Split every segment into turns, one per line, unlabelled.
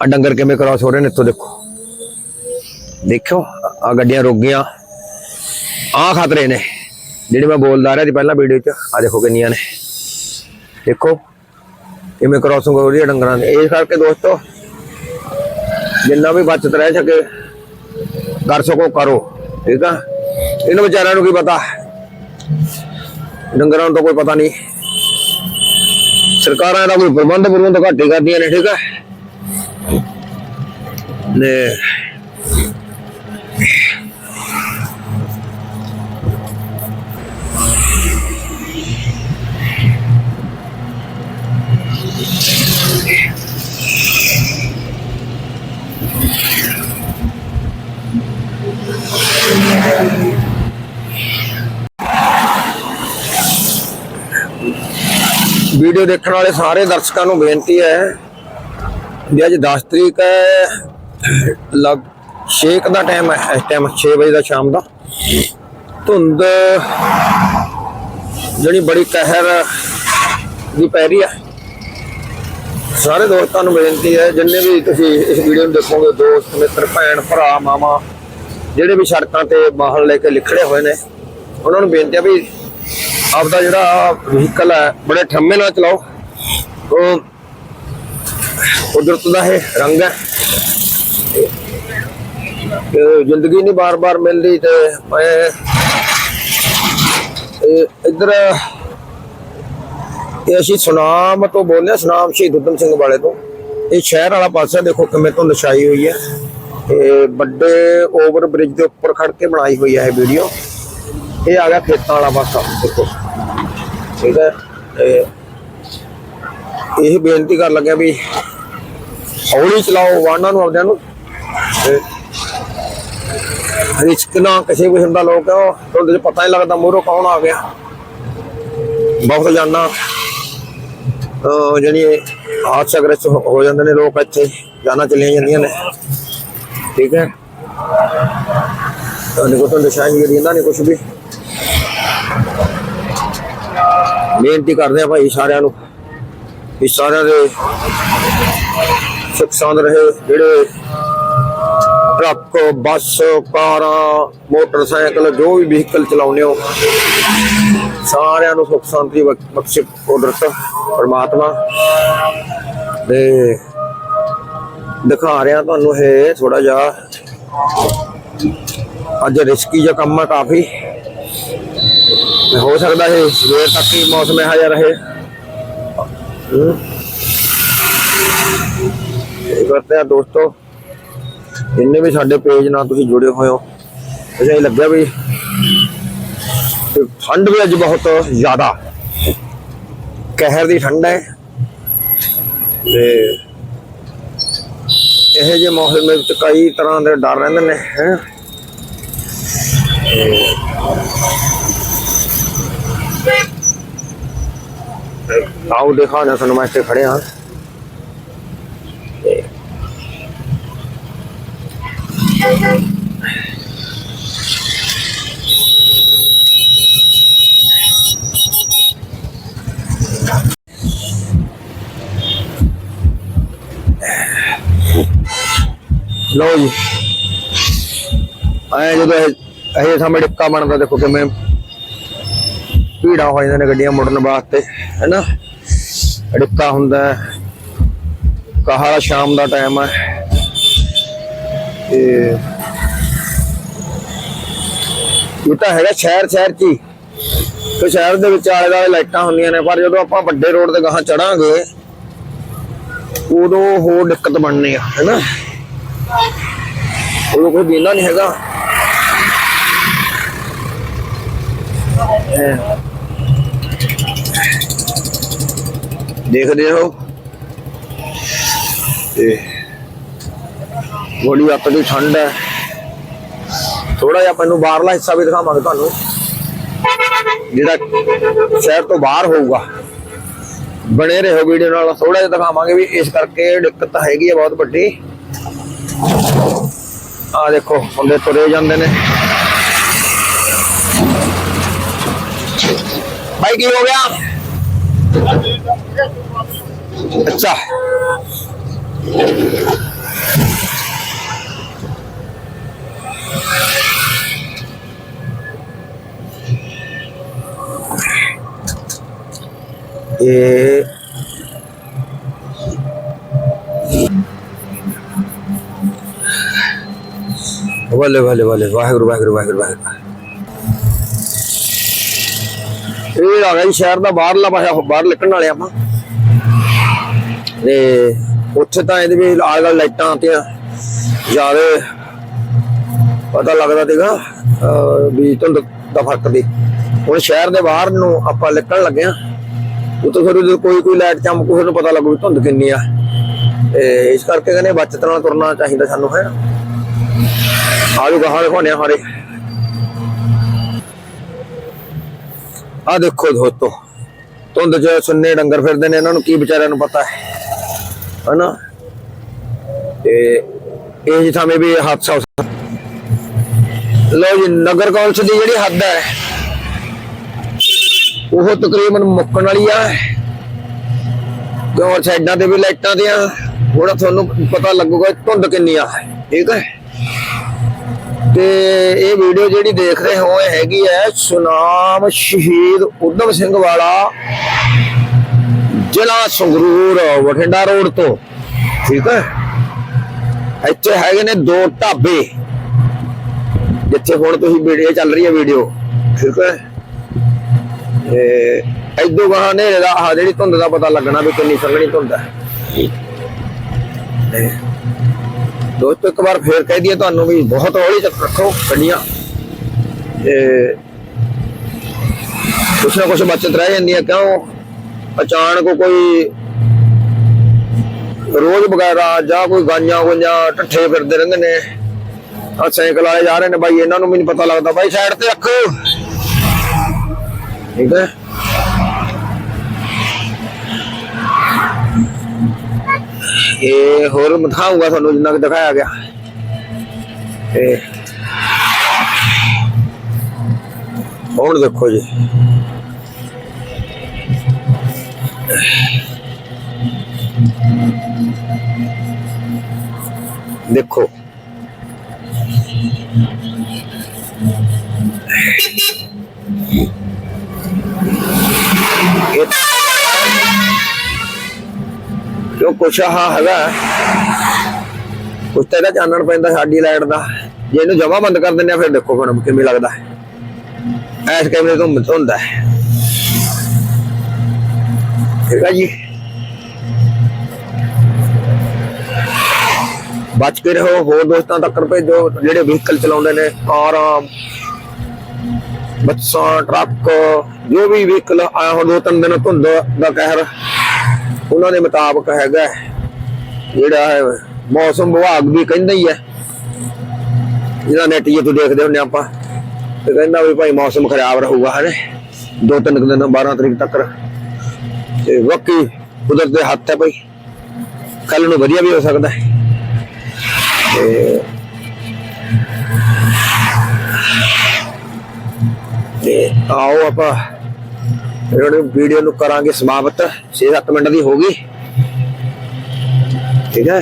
ਆ ਡੰਗਰ ਕਿਵੇਂ ਕ੍ਰਾਸ ਹੋ ਰਹੇ ਨੇ ਇੱਥੋਂ ਦੇਖੋ। ਦੇਖੋ ਆ ਗੱਡੀਆਂ ਰੁਕ ਗਈਆਂ। ਆ ਖਤਰੇ ਨੇ। ਜਿਹੜੇ ਮੈਂ ਬੋਲਦਾ ਰਿਹਾ ਸੀ ਪਹਿਲਾਂ ਵੀਡੀਓ 'ਚ, ਆ ਦੇਖੋ ਕਿੰਨੀਆਂ ਨੇ। ਦੇਖੋ, ਕਿਵੇਂ ਕ੍ਰਾਸਿੰਗ ਹੋ ਰਹੀ ਹੈ ਡੰਗਰਾਂ ਦੀ। ਇਸ ਕਰਕੇ ਦੋਸਤੋ, ਜਿੰਨਾ ਵੀ ਬਚਤ ਰਹਿ ਸਕੇ, ਕਰ ਸਕੋ, ਕਰੋ। ਠੀਕ ਆ? ਇਹਨਾਂ ਵਿਚਾਰਿਆਂ ਨੂੰ ਕੀ ਪਤਾ? ਡੰਗਰਾਂ ਨੂੰ ਤਾਂ ਕੋਈ ਪਤਾ ਨਹੀਂ। ਸਰਕਾਰਾਂ ਦਾ ਕੋਈ ਪ੍ਰਬੰਧ ਪ੍ਰਬੰਧ ਘੱਟ ਹੀ ਕਰਦੀਆਂ ਨੇ, ਠੀਕ ਆ? ਨੇ ਵੀਡੀਓ ਦੇਖਣ ਵਾਲੇ ਸਾਰੇ ਦਰਸ਼ਕਾਂ ਨੂੰ ਬੇਨਤੀ ਹੈ ਵੀ ਅੱਜ 10 ਤਰੀਕ ਹੈ। ਲਗ 6 ਦਾ ਟਾਈਮ ਹੈ, ਇਸ ਟਾਈਮ 6 ਵਜੇ ਦਾ ਸ਼ਾਮ ਦਾ। ਧੁੰਦ ਜਿਹੜੀ ਬੜੀ ਕਹਿਰ ਦੀ ਪੈ ਰਹੀ ਹੈ। ਸਾਰੇ ਦੋਸਤਾਂ ਨੂੰ ਬੇਨਤੀ ਹੈ, ਜਿੰਨੇ ਵੀ ਤੁਸੀਂ ਇਸ ਵੀਡੀਓ ਨੂੰ ਦੇਖੋਗੇ, ਦੋਸਤ, ਮਿੱਤਰ, ਭੈਣ, ਭਰਾ, ਮਾਮਾ, ਜਿਹੜੇ ਵੀ ਸੜਕਾਂ ਤੇ ਬਾਹਰ ਲੈ ਕੇ ਲਿਖੜੇ ਹੋਏ ਨੇ, ਉਹਨਾਂ ਨੂੰ ਬੇਨਤੀ ਹੈ ਵੀ ਆਪਦਾ ਜਿਹੜਾ ਵਹੀਕਲ ਹੈ, ਬੜੇ ਠੰਮੇ ਨਾਲ ਚਲਾਓ। ਉਹ ਕੁਦਰਤ ਦਾ ਇਹ ਰੰਗ ਹੈ। ਜ਼ਿੰਦਗੀ ਨਹੀਂ ਬਾਰ-ਬਾਰ ਮਿਲਦੀ ਤੇ ਮੈਂ ਇਹ ਇਹ ਅਸੀਂ ਸੁਨਾਮ ਤੋਂ ਬੋਲਿਆ ਸੁਨਾਮ ਸ਼ਹੀਦ ਉਦਮ ਸਿੰਘ ਵਾਲੇ ਤੋਂ। ਇਹ ਸ਼ਹਿਰ ਵਾਲਾ ਪਾਸਾ ਦੇਖੋ ਕਿਵੇਂ ਤੋਂ ਨਸ਼ਾਈ ਹੋਈ ਹੈ। ਇਹ ਵੱਡੇ ਓਵਰ ਬ੍ਰਿਜ ਦੇ ਉੱਪਰ ਖੜ ਕੇ ਬਣਾਈ ਹੋਈ ਹੈ ਇਹ ਵੀਡੀਓ। ਇਹ ਆ ਗਿਆ ਖੇਤਾਂ ਵਾਲਾ ਪਾਸਾ, ਦੇਖੋ। ਠੀਕ ਹੈ, ਤੇ ਇਹ ਬੇਨਤੀ ਕਰ ਲੱਗਿਆ ਵੀ ਹੌਲੀ ਚਲਾਓ, ਵਾਹਨਾਂ ਨੂੰ ਆਪਦਿਆਂ ਨੂੰ। ਤੇ ਰਿਸਕ ਨਾ ਕਿਸੇ ਵੀ ਹੁੰਦਾ ਲੋਕ ਉਹਦੇ ਚ ਪਤਾ ਨਹੀਂ ਲੱਗਦਾ ਮੂਹਰੋਂ ਕੌਣ ਆ ਗਿਆ। ਬਹੁਤ ਜਾਨਾਂ ਜਿਹੜੀ ਹਾਦਸਾਗ੍ਰਸਤ ਹੋ ਜਾਂਦੇ ਨੇ ਲੋਕ ਇੱਥੇ, ਜਾਨਾਂ ਚਲੀਆਂ ਜਾਂਦੀਆਂ ਨੇ। ਠੀਕ ਹੈ? ਤੁਹਾਨੂੰ ਕੋਈ ਤਾਂ ਜਿਹੜੀ ਇਹਨਾਂ ਨੇ ਕੁਝ ਵੀ। ਬੇਨਤੀ ਕਰਦੇ ਆ ਭਾਈ ਸਾਰਿਆਂ ਨੂੰ ਵੀ ਸਾਰਿਆਂ ਦੇ ਸੁਖ ਸਾਂਦ ਰਹੇ, ਜਿਹੜੇ ਟਰੱਕ, ਬੱਸ, ਕਾਰਾਂ, ਮੋਟਰਸਾਈਕਲ, ਜੋ ਵੀ ਵਹੀਕਲ ਚਲਾਉਂਦੇ ਹੋ, ਸਾਰਿਆਂ ਨੂੰ ਸੁਖ ਸ਼ਾਂਤੀ ਬਖਸ਼ੇ ਕੁਦਰਤ, ਪਰਮਾਤਮਾ। ਤੇ ਦਿਖਾ ਰਿਹਾ ਤੁਹਾਨੂੰ ਇਹ ਥੋੜਾ ਜਿਹਾ। ਅੱਜ ਰਿਸਕੀ ਜਿਹਾ ਕੰਮ ਆ ਕਾਫੀ। ਹੋ ਸਕਦਾ ਹੈ ਸਵੇਰ ਤੱਕ ਹੀ ਮੌਸਮ ਇਹੋ ਜਿਹਾ ਰਹੇ। ਹਮ। ਇਹ ਕਰਦੇ ਦੋਸਤੋ? ਜਿੰਨੇ ਵੀ ਸਾਡੇ ਪੇਜ ਨਾਲ ਤੁਸੀਂ ਜੁੜੇ ਹੋਏ ਹੋ। ਅਜੇ ਹੀ ਲੱਗਿਆ ਵੀ ਠੰਡ ਵੀ ਅੱਜ ਬਹੁਤ ਜ਼ਿਆਦਾ। ਕਹਿਰ ਦੀ ਠੰਡ ਹੈ। ਤੇ ਇਹ ਜੇ ਮਾਹੌਲ ਵਿੱਚ ਕਈ ਤਰ੍ਹਾਂ ਦੇ ਡਰ ਰਹਿੰਦੇ ਨੇ, ਹੈ। ਆਓ ਦਿਖਾ ਤੁਹਾਨੂੰ ਮੈਂ ਇੱਥੇ ਖੜੇ ਹਾਂ ਲਓ ਜੀ। ਆਏ ਜਦੋਂ ਇਹ ਸਾਹਮਣੇ ਡਿੱਕਾ ਬਣਦਾ, ਦੇਖੋ ਕਿਵੇਂ ਭੀੜਾ ਹੋ ਜਾਂਦੇ ਨੇ ਗੱਡੀਆਂ ਮੁੜਨ ਵਾਸਤੇ, ਹੈਨਾ? ਡਿੱਕਾ ਹੁੰਦਾ ਕਹਾਲਾ ਸ਼ਾਮ ਦਾ ਟਾਈਮ ਹੈ। ਤੇ ਇਹ ਤਾਂ ਹੈਗਾ ਸ਼ਹਿਰ ਸ਼ਹਿਰ ਚ ਹੀ। ਤੇ ਸ਼ਹਿਰ ਦੇ ਵਿੱਚ ਆਲੇ ਦੁਆਲੇ ਲਾਈਟਾਂ ਹੁੰਦੀਆਂ ਨੇ, ਪਰ ਜਦੋਂ ਆਪਾਂ ਵੱਡੇ ਰੋਡ ਤੇ ਗਾਹਾਂ ਚੜਾਂਗੇ, ਉਦੋਂ ਹੋਰ ਦਿੱਕਤ ਬਣਨੀ ਆ, ਹੈਨਾ? ਉਦੋਂ ਕੋਈ ਦਿੰਦਾ ਨਹੀਂ ਹੈਗਾ। ਦੇਖਦੇ ਹੋ ਤੇ ਬੜੀ ਅੱਤ ਦੀ ਠੰਡ ਹੈ। ਥੋੜਾ ਜਿਹਾ ਮੈਨੂੰ ਬਾਹਰਲਾ ਹਿੱਸਾ ਵੀ ਦਿਖਾਵਾਂਗੇ ਤੁਹਾਨੂੰ। ਜਿਹੜਾ ਸ਼ਹਿਰ ਤੋਂ ਬਾਹਰ ਹੋਊਗਾ। ਬਣੇ ਰਹੋ ਵੀਡੀਓ ਨਾਲ। ਥੋੜਾ ਜਿਹਾ ਦਿਖਾਵਾਂਗੇ ਵੀ ਇਸ ਕਰਕੇ ਦਿੱਕਤ ਹੈਗੀ ਹੈ ਬਹੁਤ ਵੱਡੀ। ਆ ਦੇਖੋ ਹੁੰਦੇ ਤੁਰੇ ਜਾਂਦੇ ਨੇ ਭਾਈ ਕੀ ਹੋ ਗਿਆ ਅੱਛਾ ਇਹ ਬੱਲੇ ਬੱਲੇ ਬੱਲੇ ਵਾਹਿਗੁਰੂ ਵਾਹਿਗੁਰੂ ਵਾਹਿਗੁਰੂ ਵਾਹਿਗੁਰੂ। ਇਹ ਆ ਗਿਆ ਸ਼ਹਿਰ ਦਾ ਬਾਹਰਲਾ ਪਾਸਾ, ਬਾਹਰ ਨਿਕਲਣ ਵਾਲੇ ਆਪਾਂ। ਤੇ ਉੱਥੇ ਤਾਂ ਇਹਦੇ ਵੀ ਆਲ ਲਾਈਟਾਂ ਤੇ ਜ਼ਿਆਦਾ ਪਤਾ ਲੱਗਦਾ ਸੀਗਾ, ਅਹ, ਵੀ ਧੁੰਦ ਦਾ ਫ਼ਰਕ ਦੀ ਹੁਣ ਸ਼ਹਿਰ ਦੇ ਬਾਹਰ ਨੂੰ ਆਪਾਂ ਨਿਕਲਣ ਲੱਗੇ ਆ ਉਤੋਂ ਫਿਰ ਜਦੋਂ ਕੋਈ ਕੋਈ ਲਾਈਟ ਚਮਕ, ਫਿਰ ਨੂੰ ਪਤਾ ਲੱਗੂ ਧੁੰਦ ਕਿੰਨੀ ਆ। ਤੇ ਇਸ ਕਰਕੇ ਕਹਿੰਦੇ ਬਚਤ ਨਾਲ ਤੁਰਨਾ ਚਾਹੀਦਾ ਸਾਨੂੰ, ਹੈ। ਆਜੋ ਗਾਹਾਂ ਦਿਖਾਉਣੇ ਆ, ਹਾਰੇ। ਆ ਦੇਖੋ ਦੋਸਤੋ, ਧੁੰਦ ਚ ਸੁੰਨੇ ਡੰਗਰ ਫਿਰਦੇ ਨੇ, ਇਹਨਾਂ ਨੂੰ ਕੀ ਵਿਚਾਰਿਆਂ ਨੂੰ ਪਤਾ ਹੈ, ਹਨਾ? ਤੇ ਇਹ ਜਿਹਾ ਮੇ ਵੀ ਹਾਦਸਾ ਲੋ ਜੀ, ਨਗਰ ਕੌਂਸਲ ਦੀ ਜਿਹੜੀ ਹੱਦ ਹੈ, ਉਹ ਤਕਰੀਬਨ ਮੁੱਕਣ ਵਾਲੀ ਆ। ਕਿਉਂ, ਸਾਈਡਾਂ ਤੇ ਵੀ ਲਾਈਟਾਂ ਦੀਆਂ ਆ ਹੁਣ ਤੁਹਾਨੂੰ ਪਤਾ ਲੱਗੂਗਾ ਧੁੰਦ ਕਿੰਨੀ ਆ, ਠੀਕ ਹੈ? ਤੇ ਇਹ ਵੀਡੀਓ ਜਿਹੜੀ ਦੇਖ ਰਹੇ ਹੋ ਹੈਗੀ ਹੈ ਸੁਨਾਮ ਸ਼ਹੀਦ ਉਦਮ ਸਿੰਘ ਵਾਲਾ ਜ਼ਿਲ੍ਹਾ ਸੰਗਰੂਰ, ਬਠਿੰਡਾ ਰੋਡ ਤੋਂ। ਠੀਕ ਹੈ? ਇੱਥੇ ਹੈਗੇ ਨੇ ਦੋ ਢਾਬੇ, ਜਿੱਥੇ ਹੁਣ ਤੁਸੀਂ ਵੀਡੀਓ ਚੱਲ ਰਹੀ ਹੈ ਵੀਡੀਓ। ਠੀਕ ਹੈ? ਤੇ ਇਦੋਂ ਗਾਹਾਂ ਹਨੇਰੇ ਦਾ, ਆਹ ਜਿਹੜੀ ਧੁੰਦ ਦਾ ਪਤਾ ਲੱਗਣਾ ਵੀ ਕਿੰਨੀ ਸੰਘਣੀ ਧੁੰਦ ਹੈ। ਦੋਸਤੋ ਇੱਕ ਵਾਰ ਫੇਰ ਕਹਿ ਦਈਏ ਤੁਹਾਨੂੰ ਵੀ ਬਹੁਤ ਹੌਲੀ ਚੱਕ ਰੱਖੋ ਗੱਡੀਆਂ। ਤੇ ਕੁਛ ਨਾ ਕੁਛ ਬਚਤ ਰਹਿ ਜਾਂਦੀ ਹੈ, ਕਿਉਂ? ਅਚਾਨਕ ਕੋਈ ਰੋਜ਼ ਵਗੈਰਾ ਜਾਂ ਕੋਈ ਗਾਂਜਾਂ ਗੁੰਜਾਂ ਠੱਠੇ ਫਿਰਦੇ ਰਹਿੰਦੇ ਨੇ। ਆ ਸਾਈਕਲ ਵਾਲੇ ਜਾ ਰਹੇ ਨੇ ਬਾਈ, ਇਹਨਾਂ ਨੂੰ ਵੀ ਨਹੀਂ ਪਤਾ ਲੱਗਦਾ। ਬਾਈ, ਸਾਈਡ ਤੇ ਰੱਖੋ। ਠੀਕ ਹੈ? ਇਹ ਹੋਰ ਦਿਖਾਊਂਗਾ ਤੁਹਾਨੂੰ ਜਿੰਨਾ ਕਿ ਦਿਖਾਇਆ ਗਿਆ। ਤੇ ਹੁਣ ਦੇਖੋ ਜੀ। ਦੇਖੋ। ਇਹ ਜੋ ਕੁਛ ਆਹ ਹੈਗਾ। ਕੁਛ ਤਾਂ ਇਹਦਾ ਚਾਨਣ ਪੈਂਦਾ ਸਾਡੀ ਲਾਈਟ ਦਾ। ਜੇ ਇਹਨੂੰ ਜਮਾ ਬੰਦ ਕਰ ਦਿੰਦੇ ਆ, ਫਿਰ ਦੇਖੋ ਫਿਰ ਕਿਵੇਂ ਲੱਗਦਾ ਹੈ। ਐਸ ਕੈਮਰੇ ਤੋਂ ਹੁੰਦਾ ਹੈ। ਠੀਕ ਹੈ ਜੀ। ਬਚ ਕੇ ਰਹੋ, ਹੋਰ ਦੋਸਤਾਂ ਤੱਕ ਭੇਜੋ, ਜਿਹੜੇ ਵਹੀਕਲ ਚਲਾਉਂਦੇ ਨੇ ਕਾਰਾਂ ਬੱਸਾਂ, ਟਰੱਕ, ਜੋ ਵੀ ਵਹੀਕਲ ਆਇਆ ਹੁਣ ਦੋ ਤਿੰਨ ਦਿਨ ਧੁੰਦ ਦਾ ਕਹਿਰ। ਉਹਨਾਂ ਦੇ ਮੁਤਾਬਕ ਹੈਗਾ ਜਿਹੜਾ ਹੈ, ਮੌਸਮ ਵਿਭਾਗ ਵੀ ਕਹਿੰਦਾ ਹੀ ਹੈ। ਜਿਹਦਾ ਨੈਟ ਤੋਂ ਦੇਖਦੇ ਹੁੰਦੇ ਆਪਾਂ। ਤੇ ਕਹਿੰਦਾ ਵੀ ਭਾਈ ਮੌਸਮ ਖਰਾਬ ਰਹੂਗਾ ਹਨੇ। ਦੋ ਤਿੰਨ ਕੁ ਦਿਨ 12 ਤਰੀਕ ਤੱਕ। ਤੇ ਬਾਕੀ ਕੁਦਰਤ ਦੇ ਹੱਥ ਹੈ ਭਾਈ। ਕੱਲ ਨੂੰ ਵਧੀਆ ਵੀ ਹੋ ਸਕਦਾ ਹੈ। ਤੇ ਤੇ ਆਓ ਆਪਾਂ। ਇਹਨਾਂ ਵੀਡੀਓ ਨੂੰ ਕਰਾਂਗੇ ਸਮਾਪਤ। 6-7 ਮਿੰਟ ਦੀ ਹੋ ਗਈ। ਠੀਕ ਹੈ।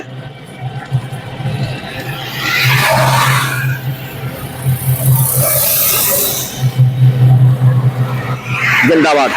ਜਿੰਦਾਬਾਦ।